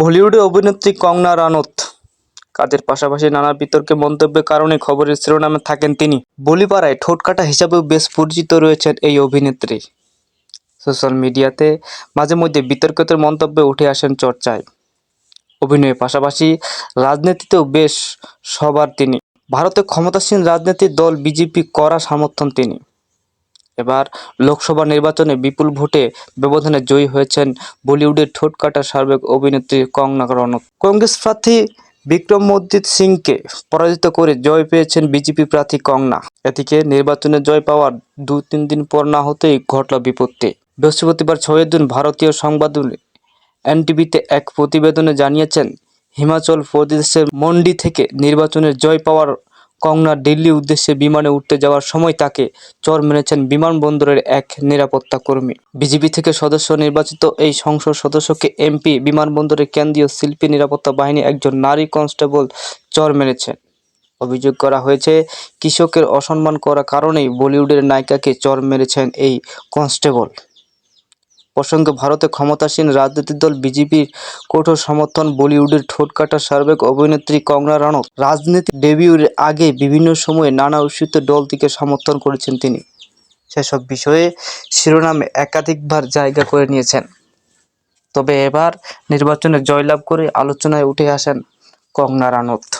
বলিউডে অভিনেত্রী কঙ্গনা রানৌত। কাজের পাশাপাশি নানা বিতর্কে মন্তব্যের কারণে খবরের শিরোনামে থাকেন তিনি। বলিপাড়ায় ঠোঁটকাটা হিসাবেও বেশ পরিচিত রয়েছেন এই অভিনেত্রী। সোশ্যাল মিডিয়াতে মাঝে মধ্যে বিতর্কিত মন্তব্যে উঠে আসেন চর্চায়। অভিনয়ের পাশাপাশি রাজনীতিতেও বেশ সবার তিনি। ভারতে ক্ষমতাসীন রাজনৈতিক দল বিজেপি করা সমর্থন তিনি। এবার লোকসভা নির্বাচনে বিপুল ভোটে ব্যবধানে জয়ী হয়েছেন বলিউডের ঠোঁটকাটা সাবেক অভিনেত্রী কঙ্গনা রনৌত কংগ্রেস প্রার্থী বিক্রম মজিৎ সিংকে পরাজিত করে জয় পেয়েছেন বিজেপি প্রার্থী কঙ্গনা। এদিকে নির্বাচনে জয় পাওয়ার দু তিন দিন পর না হতেই ঘটল বিপত্তি। বৃহস্পতিবার ছয় জুন ভারতীয় সংবাদ এনটিভিতে এক প্রতিবেদনে জানিয়েছেন, হিমাচল প্রদেশের মন্ডি থেকে নির্বাচনের জয় পাওয়ার কঙ্গনা দিল্লি উদ্দেশ্যে বিমানে উঠতে যাওয়ার সময় তাকে চর মেরেছেন বিমানবন্দরের এক নিরাপত্তা কর্মী। বিজেপি থেকে সদস্য নির্বাচিত এই সংসদ সদস্যকে এমপি, বিমানবন্দরের কেন্দ্রীয় শিল্পী নিরাপত্তা বাহিনী একজন নারী কনস্টেবল চর মেরেছেন অভিযোগ করা হয়েছে, কৃষকের অসম্মান করার কারণেই বলিউডের নায়িকাকে চর মেরেছেন এই কনস্টেবল। প্রসঙ্গে, ভারতে ক্ষমতাসীন রাজনৈতিক দল বিজেপির কঠোর সমর্থন, বলিউডের ঠোঁটকাটা সাবেক অভিনেত্রী কঙ্গনা রানৌত। রাজনীতি ডেবিউর আগে বিভিন্ন সময়ে নানা উৎসিত থেকে সমর্থন করেছেন তিনি। সেসব বিষয়ে শিরোনামে একাধিকবার জায়গা করে নিয়েছেন। তবে এবার নির্বাচনে জয়লাভ করে আলোচনায় উঠে আসেন কঙ্গনা রানৌত।